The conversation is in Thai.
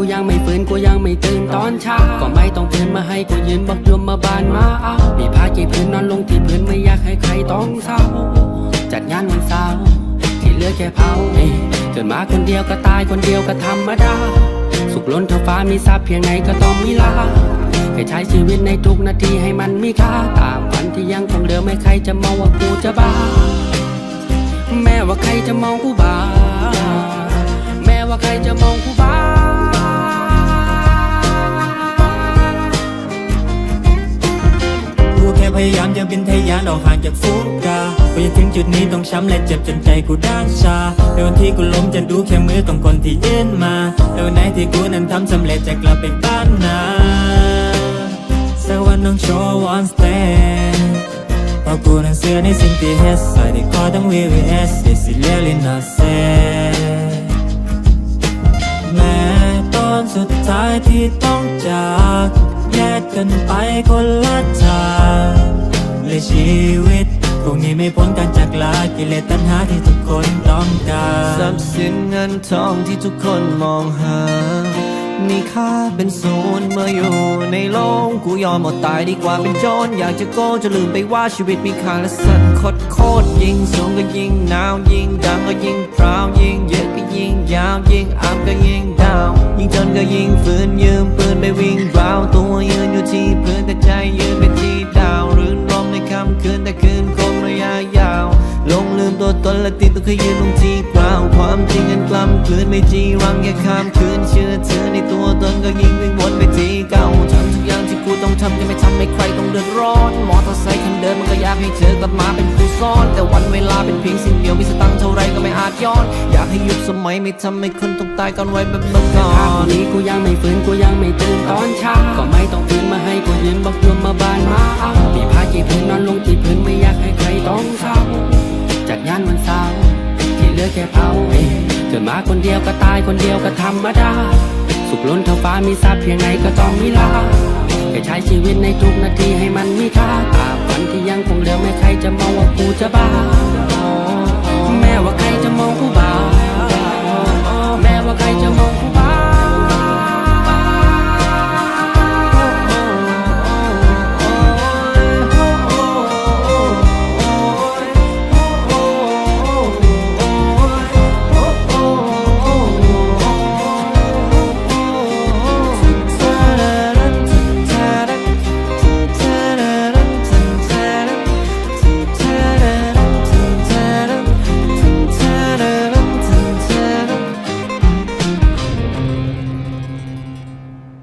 กูยังไม่ตื่นตอนเช้าก็ไม่ต้องตื่นมาให้กูยืนบอกยมมาบานมาเอามีผ้ากี่พื้นนอนลงที่พื้นไม่อยากให้ใครต้องเศร้า จัดงานวันเสาร์ที่เหลือแค่เผาเอ้ยเกิดมาคนเดียวก็ตายคนเดียวก็ธรรมดา สุขล้นเท่าฟ้ามีทรัพย์เพียงไหนก็ต้องมีลาแค่ใช้ชีวิตในทุกนาทีให้มันมีค่าตามฝันที่ยังคงเหลือไม่ใครจะมองว่ากูจะบ้า แม้ว่าใครจะมองกูบ้า แม้ว่าใครจะมองกู ยายามจะเป็นทยานออกห่างจากฟูกาก็ยังถึงจุดนี้ต้องช้ำและเจ็บจนใจกูด้านชาในวันที่กูล้มจะดูแค่มือต้องคนที่ยืนมาในวันไหนที่กูนั้นทำสำเร็จจะกลับไปบ้านนาสักวันต้องโชว์ one stand เพราะกูนั้นเสือในสิ่งที่เฮ็ดใส่ที่คอต้อง VVS This is really not sad แม้ตอนสุดท้ายที่ต้องจากแยกกันไปคนละทาง และชีวิตคงนี้ไม่พ้นการจากลากิเลสตัณหาที่ทุกคนต้องการทรัพย์สินเงินทองที่ทุกคนมองหา มีค่าเป็นศูนย์เมื่ออยู่ในโลกกูยอมอดตายดีกว่าเป็นโจรอยากจะโก้จะลืมไปว่าชีวิตมีค่าและสั่นโคตรโคตรยิ่งสูงก็ยิ่งหนาวยิ่งดังก็ยิ่งพราวยิ่งเยอะก็ยิ่งยาวยิ่งอัพก็ยิ่งดาวยิ่งจนก็ยิ่งฝืนยืมปืนไปวิ่งราวตัวยืนอยู่ที่พื้นแต่ใจยืน ค่ำคืนแต่คืนคงระยะยาว ลงลืมตัวตนและติดตัวเคยยืนลงที่กลางความจริงกันกล้ำกลืนไม่จีรังแค่ข้ามคืนเชื่อเธอในตัวตนก็ยิ่งวิ่งวนไปที่เก่าทำทุกอย่างที่กูต้องทำจะไม่ทำให้ใครต้องเดือดร้อนมอเตอร์ไซค์คันเดิมมันก็อยากให้เธอกลับมาเป็นผู้ซ่อน แต่วันเวลาเป็นเพียงสิ่งเดียวมีสตังค์เท่าไรก็ไม่อาจย้อน อยากให้ยุคสมัยไม่ทำให้คนต้องตายกันไว้แบบเมื่อก่อถ้าวันนนี้กูยังไม่ฟื้นกูยังไม่ตื่นตอนเช้าก็ไม่ต้องานวันเสาร์ที่เหลือแค่เผาเองเกิดมาคนเดียวก็ตายคนเดียวก็ธรรมดา สุขล้นเท่าฟ้ามีทรัพย์เพียงไหนก็ต้องมีลาแค่ใช้ชีวิตในทุกนาทีให้มันมีค่าตาฝันที่ยังคงเหลือไม่ใครจะมองว่ากูจะบ้า